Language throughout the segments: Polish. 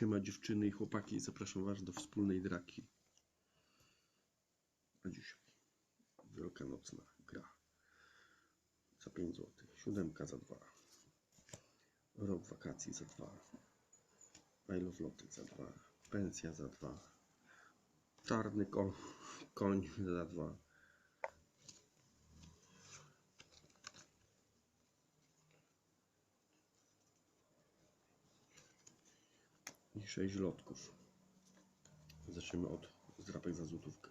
Siema dziewczyny i chłopaki, zapraszam Was do wspólnej draki. A dzisiaj wielkanocna gra. Za 5 zł, siódemka za 2, rok wakacji za 2, I love za 2, pensja za 2, czarny koń, koń za 2. i 6 lotków. Zaczniemy od zdrapek za złotówkę.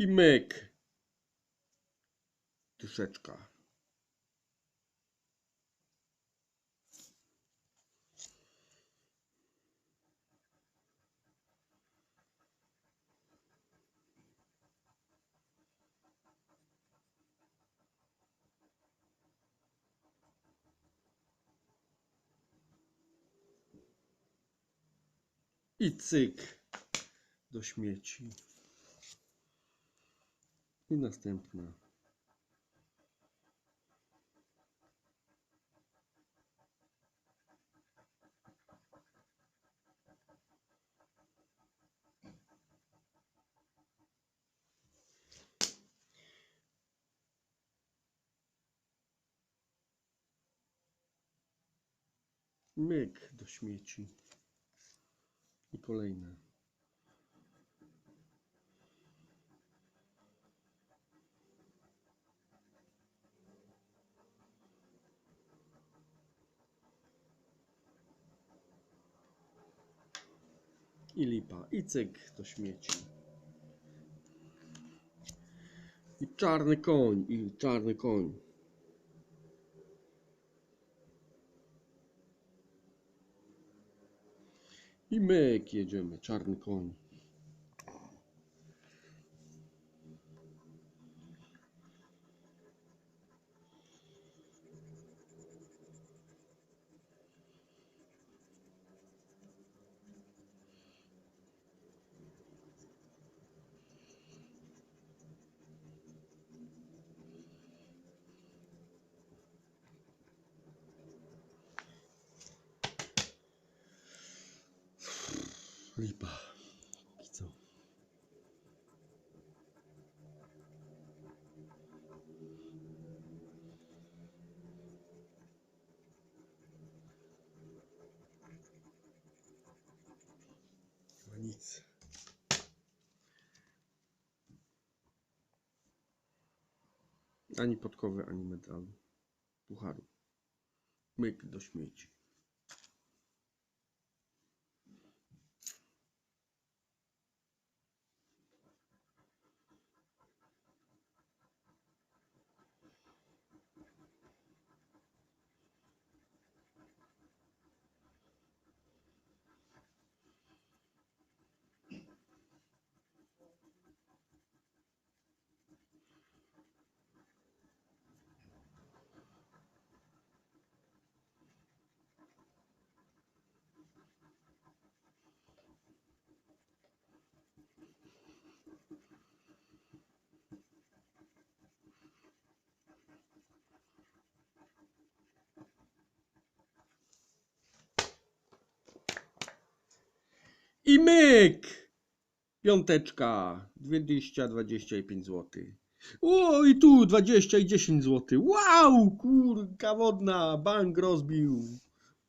I myk. Duszeczka. I cyk do śmieci. I następna. Myk do śmieci. I kolejne. I lipa. I cyk do śmieci. I czarny koń. I czarny koń. I myk jedziemy. Czarny koń. Lipa. I co? Chyba nic. Ani podkowy, ani medalu. Pucharu. Myk do śmieci. I myk! Piąteczka, 20, 25 zł. O, i tu 20 i 10 zł. Wow, kurka wodna, bank rozbił.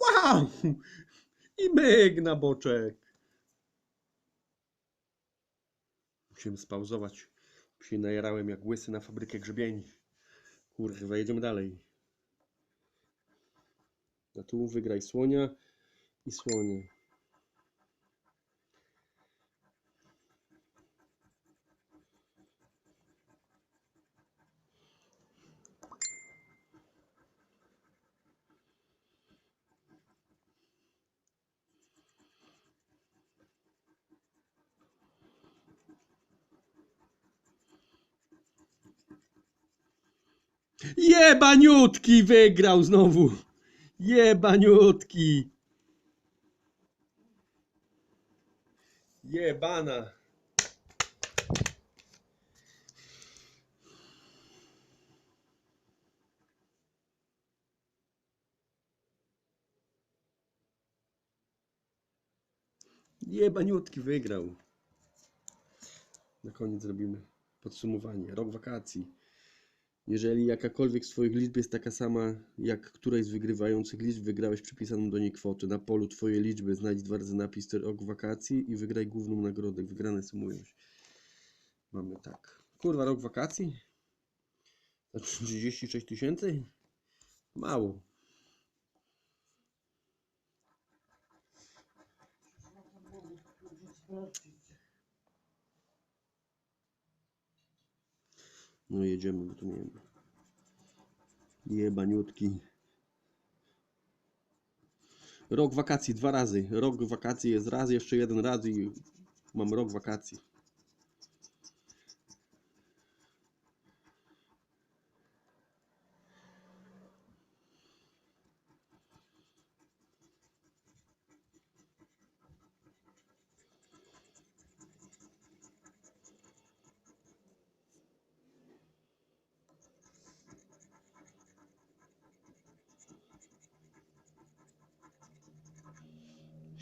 Wow! I myk na boczek. Musimy spauzować. Się najarałem jak łysy na fabrykę grzebieni. Kurwa, jedziemy dalej. A tu wygraj słonia i słonie. Jebaniutki wygrał znowu. Jebaniutki. Jebana. Jebaniutki wygrał. Na koniec zrobimy podsumowanie. Rok wakacji. Jeżeli jakakolwiek z Twoich liczb jest taka sama jak któraś z wygrywających liczb, wygrałeś przypisaną do niej kwotę. Na polu Twojej liczby znajdź dwa razy napis rok wakacji i wygraj główną nagrodę. Wygrane sumują się. Mamy tak. Kurwa, rok wakacji? Za 36 tysięcy? Mało. No jedziemy, bo tu nie wiem. Jebaniutki. Rok wakacji dwa razy. Rok wakacji jest raz, jeszcze jeden raz i mam rok wakacji.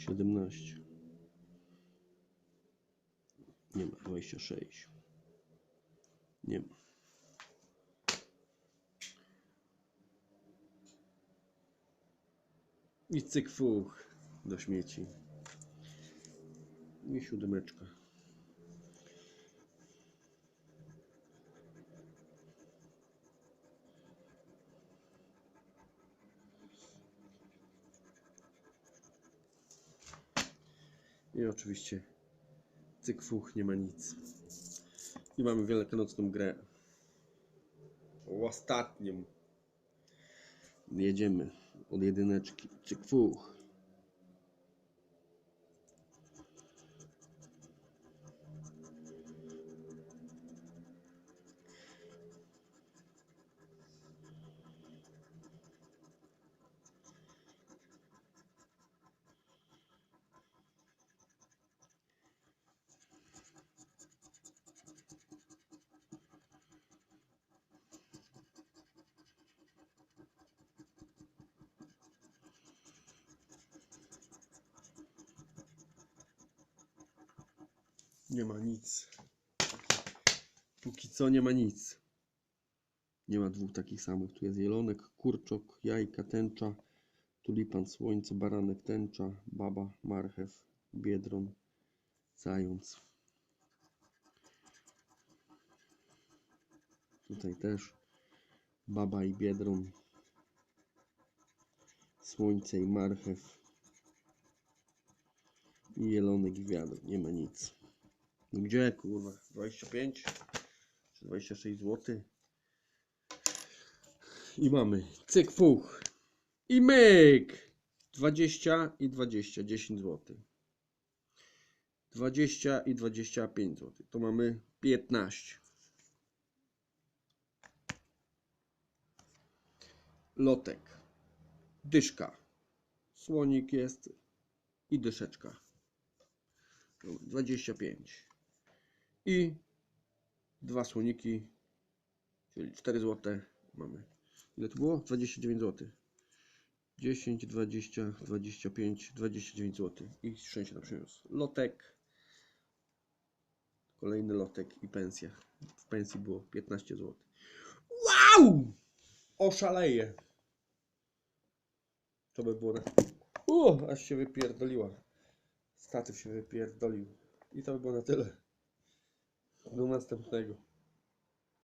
Siedemnaście. Nie ma. Dwadzieścia sześć. Nie ma. I cyk fuch do śmieci. I siódemeczka. I oczywiście cyk fuch, nie ma nic. I mamy wielkanocną grę. Ostatnią. Jedziemy od jedyneczki. Cyk fuch. Nie ma nic. Póki co nie ma nic. Nie ma dwóch takich samych. Tu jest jelonek, kurczok, jajka, tęcza, tulipan, słońce, baranek, tęcza, baba, marchew, biedron, zając. Tutaj też baba i biedron, słońce i marchew i jelonek i wiadro. Nie ma nic. No Gdzie kurwa? 25 czy 26 zł? I mamy cyk fuch. I myk! 20 i 20, 10 zł. 20 i 25 zł. To mamy 15. Lotek. Dyszka. Słonik jest i dyszeczka. Dobra, 25 i dwa słoniki, czyli 4 zł mamy. Ile to było? 29 zł. 10, 20, 25, 29 zł. I szczęście nam przyniósł. Lotek. Kolejny lotek i pensja. W pensji było 15 zł. Wow! Oszaleję. To by było na... Aż się wypierdoliła. Statyw się wypierdolił. I to by było na tyle. Do następnego.